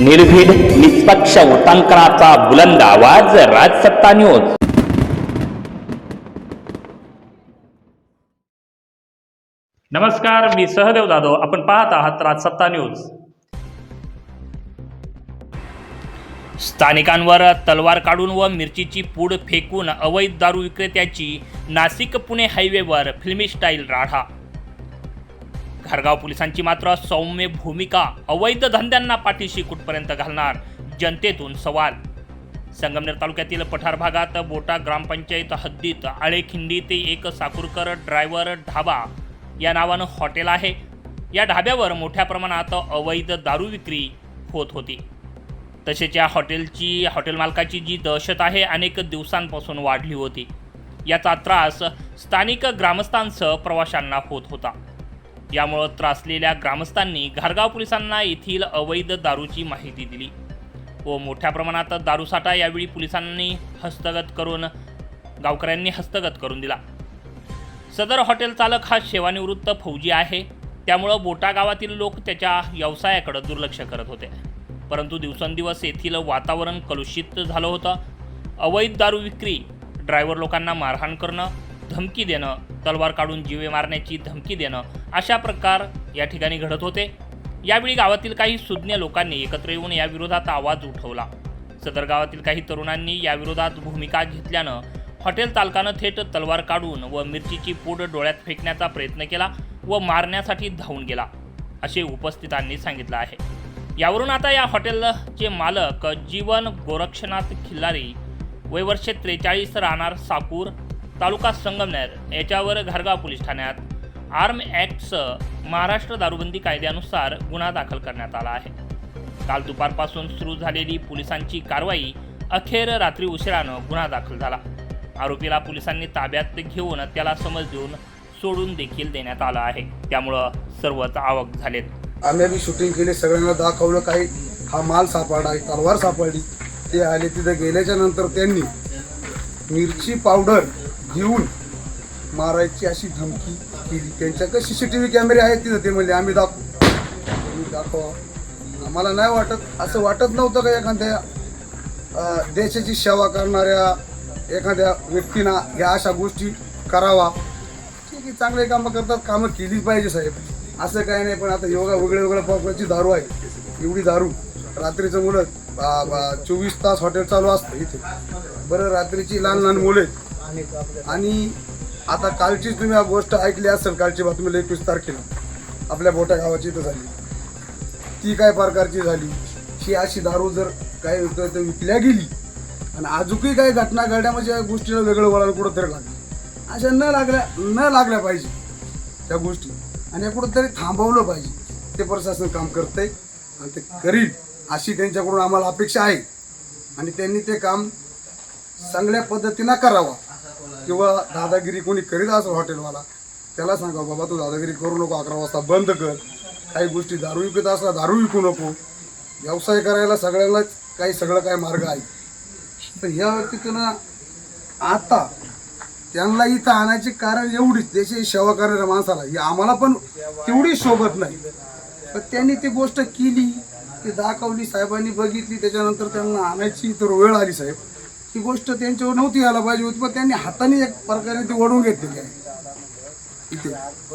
निर्भीड निष्पक्ष उटांकनाचा बुलंद आवाज राजसत्ता न्यूज. नमस्कार मी सहदेव जाधव. आपण पाहत आहात राजसत्ता न्यूज. स्थानिकांवर तलवार काढून व मिरचीची पूड फेकून अवैध दारू विक्रेत्याची नाशिक पुणे हायवेवर फिल्मी स्टाईल राढा धारगाव पोलिसांची मात्र सौम्य भूमिका अवैध धंद्यांना पाठीशी कुठपर्यंत घालणार? जनतेतून सवाल. संगमनेर तालुक्यातील पठार भागात बोटा ग्रामपंचायत हद्दीत आळेखिंडी ते एक साकुरकर ड्रायव्हर ढाबा या नावानं हॉटेल आहे. या ढाब्यावर मोठ्या प्रमाणात अवैध दारू विक्री होत होती. तसेच या हॉटेलची हॉटेल मालकाची जी दहशत आहे अनेक दिवसांपासून वाढली होती. याचा त्रास स्थानिक ग्रामस्थांसह प्रवाशांना होत होता. यामुळं त्रासलेल्या ग्रामस्थांनी घारगाव पोलिसांना येथील अवैध दारूची माहिती दिली व मोठ्या प्रमाणात दारूसाठा यावेळी पोलिसांनी हस्तगत करून गावकऱ्यांनी हस्तगत करून दिला. सदर हॉटेल चालक हा सेवानिवृत्त फौजी आहे. त्यामुळं बोटा गावातील लोक त्याच्या व्यवसायाकडे दुर्लक्ष करत होते. परंतु दिवसेंदिवस येथील वातावरण कलुषित झालं होतं. अवैध दारू विक्री ड्रायव्हर लोकांना मारहाण करणं धमकी देणं तलवार काढून जीवे मारण्याची धमकी देणं अशा प्रकार या ठिकाणी घडत होते. यावेळी गावातील काही सुज्ञ लोकांनी एकत्र येऊन याविरोधात आवाज उठवला. सदर गावातील काही तरुणांनी याविरोधात भूमिका घेतल्यानं हॉटेल चालकानं थेट तलवार काढून व मिरचीची पूड डोळ्यात फेकण्याचा प्रयत्न केला व मारण्यासाठी धावून गेला असे उपस्थितांनी सांगितलं आहे. यावरून आता या हॉटेलचे मालक जीवन गोरक्षनाथ खिल्लारी वय वर्षे त्रेचाळीस राहणार साकूर तालुका संगमनेर याच्यावर घरगाव पोलीस ठाण्यात. आर्म ॲक्ट्स महाराष्ट्र दारूबंदी कायद्यानुसार गुन्हा दाखल करण्यात आला आहे. काल दुपारपासून सुरू झालेली पोलिसांची कारवाई अखेर रात्री उशिरानं गुन्हा दाखल झाला. आरोपीला पोलिसांनी ताब्यात घेऊन त्याला समज देऊन सोडून देखील देण्यात आलं आहे. त्यामुळं सर्वच आवक झालेत. आम्ही शूटिंग केली सगळ्यांना दाखवलं काही हा माल सापडला तलवार सापडली ते आले तिथे गेल्याच्यानंतर त्यांनी मिरची पावडर घेऊन मारायची अशी धमकी केली. त्यांच्याकडे सी सी टी व्ही कॅमेरे आहेत तिथं ते म्हणले आम्ही दाखवू. तुम्ही दाखवा. आम्हाला नाही वाटत. असं वाटत नव्हतं का एखाद्या देशाची सेवा करणाऱ्या एखाद्या व्यक्तीना ह्या अशा गोष्टी करावा? ठीक आहे चांगले कामं करतात कामं केलीच पाहिजे साहेब. असं काही नाही पण आता योगा वेगळ्या वेगळ्या प्रकारची दारू आहे. एवढी दारू. रात्रीचं मुलं बा- बा- चोवीस तास हॉटेल चालू असतं इथे. बरं रात्रीची लहान लहान मुलं आहेत. आणि आता कालचीच तुम्ही गोष्ट ऐकली असेल कालची बातमी एकवीस तारखेला. आपल्या बोटा गावाची इथं झाली. ती काय प्रकारची झाली? ही अशी दारू जर काय तर विकल्या गेली. आणि अजूनही काही घटना घडल्या म्हणजे या गोष्टीला वेगळं वळण कुठंतरी लागलं. अशा न लागल्या न लागल्या पाहिजे त्या गोष्टी. आणि या कुठंतरी थांबवलं पाहिजे. ते प्रशासन काम करते आणि ते करील अशी त्यांच्याकडून आम्हाला अपेक्षा आहे. आणि त्यांनी ते काम चांगल्या पद्धतीनं करावं. किंवा दादागिरी कोणी करीत असेल हॉटेलवाला त्याला सांगा बाबा तू दादागिरी करू नको अकरा वाजता बंद कर. काही गोष्टी दारू विकत असला दारू विकू नको. व्यवसाय करायला सगळ्यांनाच काही सगळं काही मार्ग आहे. पण ह्या व्यक्तीनं आता त्यांना इथं आणायचे कारण एवढीच देशाची सेवा करणाऱ्या माणसाला. ही आम्हाला पण तेवढी सोबत नाही. पण त्यांनी ती गोष्ट केली ती दाखवली साहेबांनी बघितली त्याच्यानंतर त्यांना आणायची तर वेळ आली साहेब. ती गोष्ट त्यांच्यावर नव्हती यायला पाहिजे होती पण त्यांनी हाताने एक प्रकारे ती ओढून घेतलेली आहे. इथे.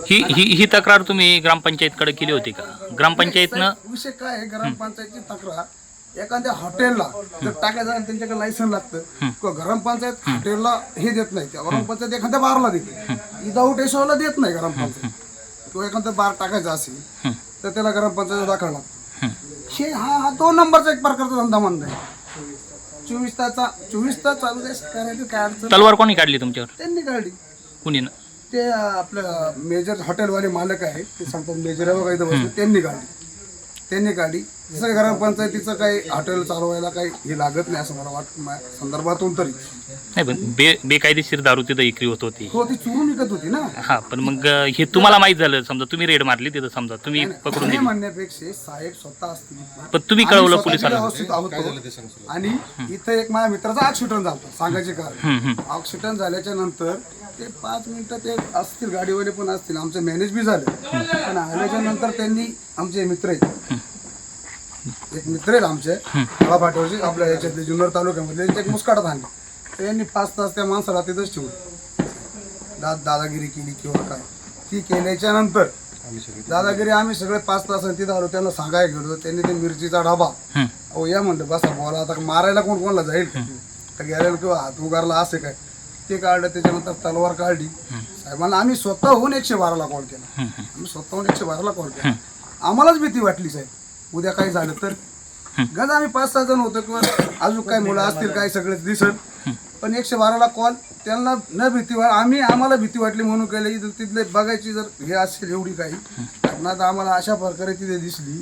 ही ही ही तक्रार तुम्ही ग्रामपंचायतकडे केली होती का? ग्रामपंचायतनं विषय काय आहे? ग्रामपंचायतची तक्रार एखाद्या हॉटेलला जर टाकायचं आणि त्यांच्याकडे लायसन लागतं. किंवा ग्रामपंचायत हॉटेलला हे देत नाही. त्या ग्रामपंचायत एखाद्या बारला देते. विदाऊट एसोला देत नाही ग्रामपंचायत. किंवा एखादा बार टाकायचा असेल तर त्याला ग्रामपंचायत दाखल लागतं. हे. हा हा दोन नंबरचा एक प्रकारचा धंदा आहे चोवीस तासचा चोवीस तास चालू करायचं काय अडचण तलवार कोणी काढली तुमच्यावर? त्यांनी काढली. कुणी ते आपलं मेजर हॉटेलवाले मालक आहे ते सांगतात मेजर आहे बघा इथं बसले त्यांनी काढली. त्यांनी काढली. जसं ग्रामपंचायतीचं काही हॉटेल चालवायला काही हे लागत नाही असं मला वाटतं माझ्या संदर्भातून तरी. नाही पण बे बेकायदेशीर दारू तिथं विक्री होत होती. हो ती चोरून विकत होती ना. हा पण मग हे तुम्हाला माहीत झालं समजा तुम्ही रेड मारली तिथं समजा तुम्ही पकडून हे दिली. म्हणण्यापेक्षा साहेब स्वतः असतील. पण तुम्ही आम्ही कळवलं स्वतः आहोत. आणि इथं एक माझ्या मित्राचा ऍक्सिडेंट झाला सांगायचे कारण. ऍक्सिडेंट झाल्याच्यानंतर ते पाच मिनिटं ते असतील गाडीवाले पण असतील आमचं मॅनेज बी झालं. पण आल्याच्यानंतर त्यांनी आमचे मित्र आहेत एक मित्र आहेत आमचे मला पाठवायचे आपल्या याच्यातले जुन्नर तालुक्यामध्ये त्यांच्या एक मुस्काटात आणले तर यांनी पाच तास त्या माणसाला तिथंच ठेवलं. दा दादागिरी केली किंवा काय. ती केल्याच्यानंतर दादागिरी आम्ही सगळे पाच तास तिथं आलो त्यांना सांगायला गेलो. त्यांनी ते मिरचीचा डबा. अहो या म्हणलं बसा बोला आता मारायला कोण कोणाला जाईल? का गेल्याला किंवा हात उगारला असे काय? ते काढलं त्याच्यानंतर तलवार काढली. साहेबांना आम्ही स्वतःहून एकशे बाराला कॉल. केला आम्ही स्वतःहून एकशे बाराला कॉल. केला आम्हालाच भीती वाटली साहेब. उद्या काही झालं तर. गज आम्ही पाच सहा जण होतो किंवा अजून काही मुलं असतील काही सगळे दिसत पण एकशे बाराला कॉल त्यांना न भीती वाट आम्ही आम्हाला भीती वाटली म्हणून केली. इथं तिथले बघायची जर हे असेल एवढी काही घटना तर आम्हाला अशा प्रकारे तिथे दिसली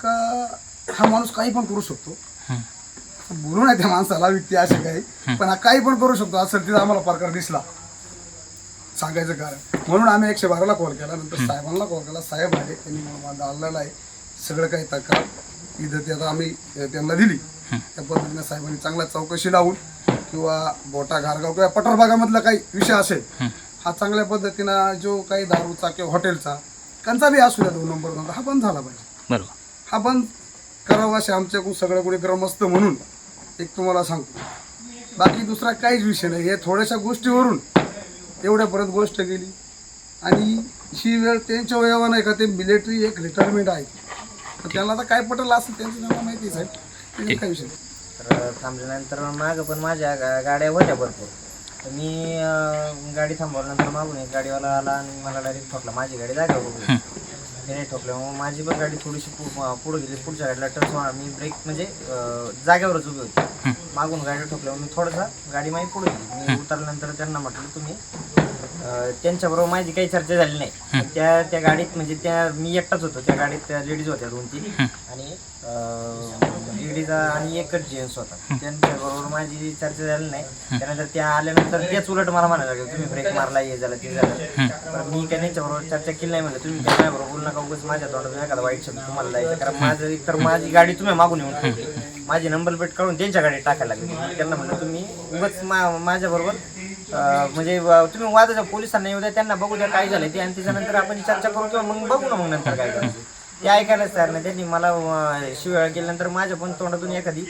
का हा माणूस काही पण करू शकतो. बोलू नाही त्या माणसाला व्यक्ती असे काही पण हा काही पण करू शकतो. असं तिथे आम्हाला प्रकार दिसला. सांगायचं कारण. म्हणून आम्ही एकशे बाराला कॉल केला. नंतर साहेबांना कॉल केला. साहेब आले त्यांनी मला आहे. सगळं काही तक्रार इथं आता आम्ही त्यांना दिली. त्या पद्धतीने साहेबांनी चांगला चौकशी लावून किंवा बोटा घारगाव किंवा पठार भागामधला काही विषय असेल हा. चांगल्या पद्धतीनं जो काही दारूचा किंवा हॉटेलचा कंचा बी असू द्या दोन नंबर हा बंद झाला पाहिजे. बरोबर. हा बंद करावा असे आमच्याकडून सगळ्या कुठे ग्रामस्थ म्हणून एक तुम्हाला सांगतो. बाकी दुसरा काहीच विषय नाही. हे थोड्याशा गोष्टीवरून एवढ्यापर्यंत गोष्ट गेली आणि ही वेळ त्यांच्या वयावर नाही का? ते मिलिटरी एक रिटायरमेंट आहे. तर त्यांना आता काय पटेल असं त्यांचं त्यांना माहिती आहे साहेब. त्याच्यात काय विषय नाही. तर थांबल्यानंतर मागं पण माझ्या गा- गाड्या होत्या भरपूर. तर मी अं, गाडी थांबवल्यानंतर मागून एक गाडीवाला आला आणि मला डायरेक्ट ठोकला. माझी गाडी जागा बघून त्याने ठोकल्यामुळे माझी पण गाडी थोडीशी पुढे गेली. पुढच्या गाडीला टच मार मी ब्रेक म्हणजे अं, जागेवरच उभी होती. मागून गाडी ठोकल्यावर मी थोडासा गाडी माझी पुढे गेली. मी उतरल्यानंतर त्यांना म्हटलं तुम्ही त्यांच्याबरोबर माझी काही चर्चा झाली नाही. त्या त्या गाडीत म्हणजे त्या मी एकटाच होतो. त्या गाडीत त्या लेडीज होत्या दोन तीन. आणि लेडीज आणि एकच जेंट्स होता. त्यांच्याबरोबर माझी चर्चा झाली नाही. त्यानंतर त्या आल्यानंतर तेच उलट मला म्हणायला लागले तुम्ही ब्रेक मारला हे झालं ते झालं. पण मी काही त्यांच्याबरोबर चर्चा केली नाही म्हणलं. तुम्ही काय माझ्याबरोबर बोलू नका उगाच माझ्या तोंडातून एखादा वाईट शब्द तुम्हाला जायचं कारण माझं एकतर माझी गाडी तुम्ही मागून येऊन ठेवली. माझी नंबर प्लेट काढून त्यांच्या गाडीत टाकायला लागली. त्यांना म्हणलं तुम्ही उगाच माझ्याबरोबर अं, म्हणजे व- तुम्ही वादाच्या पोलिसांना येऊ द्या त्यांना बघू द्या काय झालं ते आणि त्याच्यानंतर आपण चर्चा करू किंवा मग बघू ना मग नंतर काय करायचं. ते ऐकायलाच तयार नाही. त्यांनी मला अं, शिव्या गेल्यानंतर माझ्या पण तोंडातून एखादी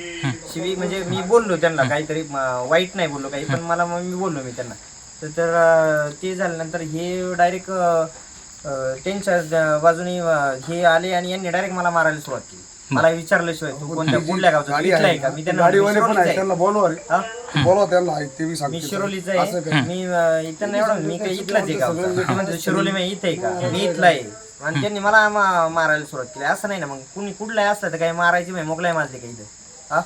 शिवी म्हणजे मी बोललो त्यांना काहीतरी अं, वाईट नाही बोललो काही पण मला मग मी बोललो मी त्यांना. तर तर अं, ते झाल्यानंतर हे डायरेक्ट त्यांच्या बाजूने अं, हे आले आणि यांनी डायरेक्ट मला मारायला सुरुवात केली. मला विचारल्याशिवाय तू कोणत्या कुठल्या गावचा? तू इथला आहे. का? मी त्यांना गाडीवाले मी पण शिरोलीचा आहे आहे. त्यांना बोलवा रे. हा? बोलवा त्यांना आहे ते बी मी सांगते. शिरोलीचा आहे. काय? मी अं, त्यांना एवढं मी काही इथलाच आहे का ते म्हणते शिरोली मी इथे आहे का? मी इथला आहे. आणि त्यांनी मला मा- मारायला सुरुवात केली. असं नाही ना मग कुणी कुठलाही असलं तर काही मारायची नाही मोकलाय माझले काही इथं? हा?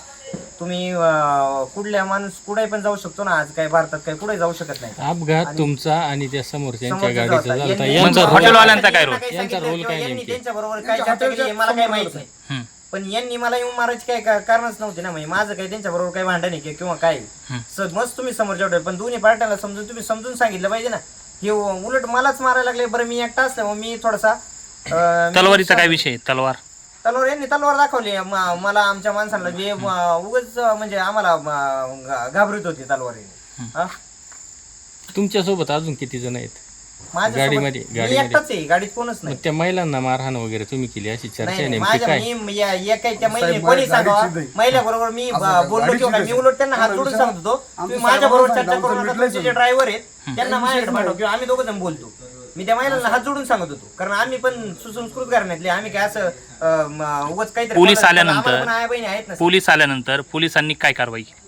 तुम्ही अं, कुठल्या माणूस कुठे पण जाऊ शकतो ना आज काय भारतात काय कुठे जाऊ शकत नाही. अपघात तुमचा आणि त्या समोरच्यांच्या समोरचा गाडीचा होता. झाला यांनी- यांचा रोल हॉटेलवाल्यांचा काय रोल? काय यांनी नेमकी? त्यांच्याबरोबर काय चर्चा केली हे मला काही माहीत नाही. हं. पण यांनी मला येऊन मारायची काय का- कारणच नव्हते ना म्हणजे माझं काही त्यांच्याबरोबर काही भांडण आहे किंवा काय स- मस्त तुम्ही समोरच्या पण दोन्ही पार्ट्याला समजून तुम्ही समजून सांगितलं पाहिजे ना. हे उ- उलट मलाच मारायला लागले बरं मी एकटा असलं मग मी थोडासा अं, तलवारीचा काय विषय तलवार? तलवार यांनी तलवार दाखवली. म- मला आमच्या माणसांना जे उगच म्हणजे आम्हाला म, घा- घाबरत होती तलवारीने हा? तुमच्यासोबत अजून किती जण आहेत? गाडीमध्ये-. एकटाच आहे गाडीत कोणच नाही. त्या महिलांना मारहाण वगैरे तुम्ही केली अशी चर्चा नाही आहे नाही, नेमकी माझ्या काय? मी या- या काही त्या महिने साहेब, कोणी. महिला बरोबर मी ब- बोललो गाडीची किंवा काय मी. उलट त्यांना हात जोडून. सांगतो. आमचं तुम्ही साहेबांना माझ्या बरोबर चर्चा करू आमचं नका मिटलंय तुमचे जे ड्रायव्हर आहेत त्यांना माझ्याकडे पाठव किंवा आम्ही दोघं जण बोलतो. मी त्या महिलांना हात जोडून सांगत होतो. कारण आम्ही पण सुसंस्कृत घराण्यातले आम्ही काय असं अं, म- उगाच काहीतरी पोलीस बोलायचं. आल्यानंतर- आम्हाला पण आई बहिणी आहेत ना. पोलीस आल्यानंतर पोलिसांनी काय कारवाई केली?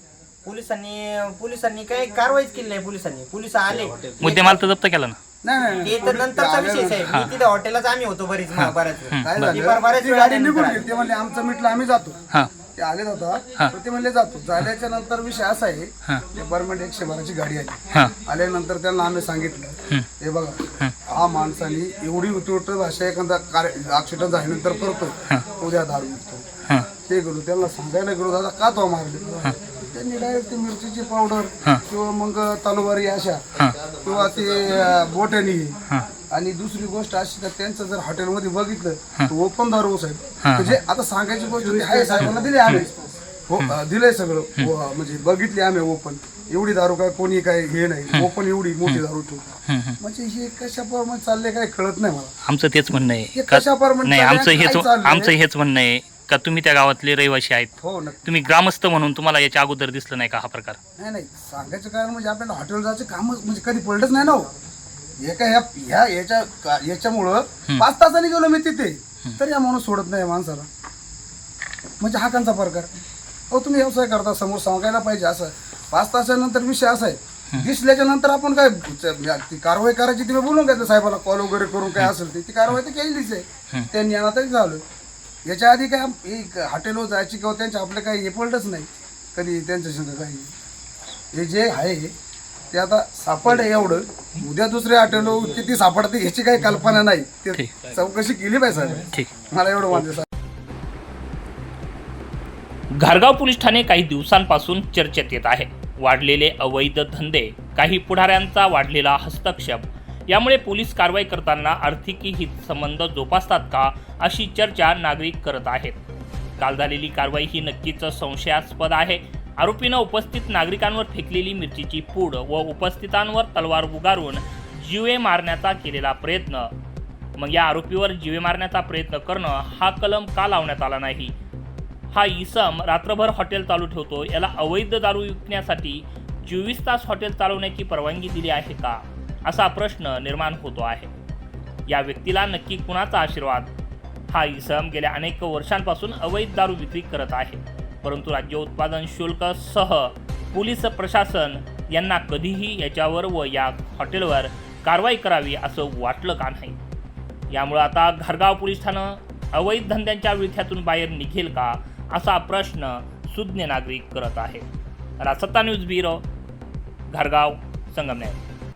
पोलिसांनी पोलिसांनी काही कारवाईच केली नाही पोलिसांनी. पोलीस आले. मुद्देमाल तर जप्त केला ना? नाही ते तर नंतरचा विषय साहेब. मी तिथे हॉटेलच आम्ही होतो बरीच बऱ्याच वेळ. काय ती झालं? फार बऱ्याच ती वेळा गाडी त्यानंतर निघून आली. गेली. ते म्हणले आमचं मिटलं आम्ही जातो. हां. ते आले होता तर ते म्हणले जातो. झाल्याच्यानंतर विषय असा आहे डिपार्टमेंट एकशे बाराची गाडी आली हां. आल्यानंतर त्यांना आम्ही सांगितलं हे बघा हा माणसाने एवढी उतरट भाषा एखादा ऍक्सिडेंट झाल्यानंतर करतो उद्या दारू विकतो हां. ते गेलो त्यांना सांगायला गेलो दादा का तो मारले? त्यांनी डायरेक्ट मिरचीची पावडर किंवा मग तलवारी अशा किंवा ते बोटानी. आणि दुसरी गोष्ट अशी का त्यांचं जर हॉटेलमध्ये बघितलं तर ओपन दारू साहेब. म्हणजे आता सांगायची गोष्ट आहे साहेबांना दिली आम्ही. हो दिलंय सगळं. हो, म्हणजे बघितली आम्ही ओपन. एवढी दारू काय कोणी काय हे नाही. ओपन एवढी मोठी दारू ठेवतो म्हणजे हे कशा प्रमाणे चालले काय कळत नाही मला. आमचं तेच म्हणणं हे आहे कशा प्रमाणे हेच? आमचं हेच म्हणणं आहे. का तुम्ही त्या गावातले रहिवासी आहेत? हो नक्की. तुम्ही ग्रामस्थ म्हणून तुम्हाला याच्या अगोदर दिसलं नाही का हा प्रकार? नाही नाही. सांगायचं कारण म्हणजे आपल्याला हॉटेल जायचं कामच म्हणजे कधी पडलंच नाही ना हो. एका ह्या ह्या याच्या का- याच्यामुळं पाच तासांनी गेलो मी तिथे. तर या माणूस सोडत नाही या माणसाला. म्हणजे हा कांचा प्रकार. हो तुम्ही व्यवसाय करता समोर सांगायला पाहिजे असं. पाच तासानंतर विषय असा आहे. दिसल्याच्या नंतर आपण काय ती कारवाई करायची ती बोलून घ्यायचं साहेबाला. कॉल वगैरे करून काय असेल ते ती कारवाई तर केलीच आहे. त्यांनी आणा तरी झालं. याच्या आधी काय एक हॉटेलवर जायची किंवा त्यांच्या आपलं काही हे पडलंच नाही. कधी त्यांच्या संग काही. हे जे आहे ते आता सापडे एवढं. उद्या दुसऱ्या हॉटेलवर किती सापडते याची काही कल्पना नाही. ते. चौकशी केली पाहिजे साहेब. मला एवढं मानते साहेब. घारगाव पोलीस ठाणे काही दिवसांपासून चर्चेत येत आहे. वाढलेले अवैध धंदे काही पुढाऱ्यांचा वाढलेला हस्तक्षेप यामुळे पोलीस कारवाई करताना आर्थिकी हित संबंध जोपासतात का अशी चर्चा नागरिक करत आहेत. काल झालेली कारवाई ही नक्कीच संशयास्पद आहे. आरोपीनं उपस्थित नागरिकांवर फेकलेली मिरचीची पूड व उपस्थितांवर तलवार उगारून जीवे मारण्याचा केलेला प्रयत्न. मग या आरोपीवर जीवे मारण्याचा प्रयत्न करणं हा कलम का लावण्यात आला नाही? हा इसम रात्रभर हॉटेल चालू ठेवतो याला अवैध दारू विकण्यासाठी चोवीस तास हॉटेल चालवण्याची परवानगी दिली आहे का? असा प्रश्न निर्माण होतो आहे. या व्यक्तीला नक्की कुणाचा आशीर्वाद? हा इसम गेल्या अनेक वर्षांपासून अवैध दारू विक्री करत आहे. परंतु राज्य उत्पादन शुल्क सह पोलीस प्रशासन यांना कधीही याच्यावर व या हॉटेलवर कारवाई करावी असं वाटलं का नाही? यामुळं आता घरगाव पोलीस ठाणं अवैध धंद्यांच्या विळख्यातून बाहेर निघेल का असा प्रश्न सुज्ञ नागरिक करत आहे. रासत्ता न्यूज ब्युरो घरगाव संगमनेर.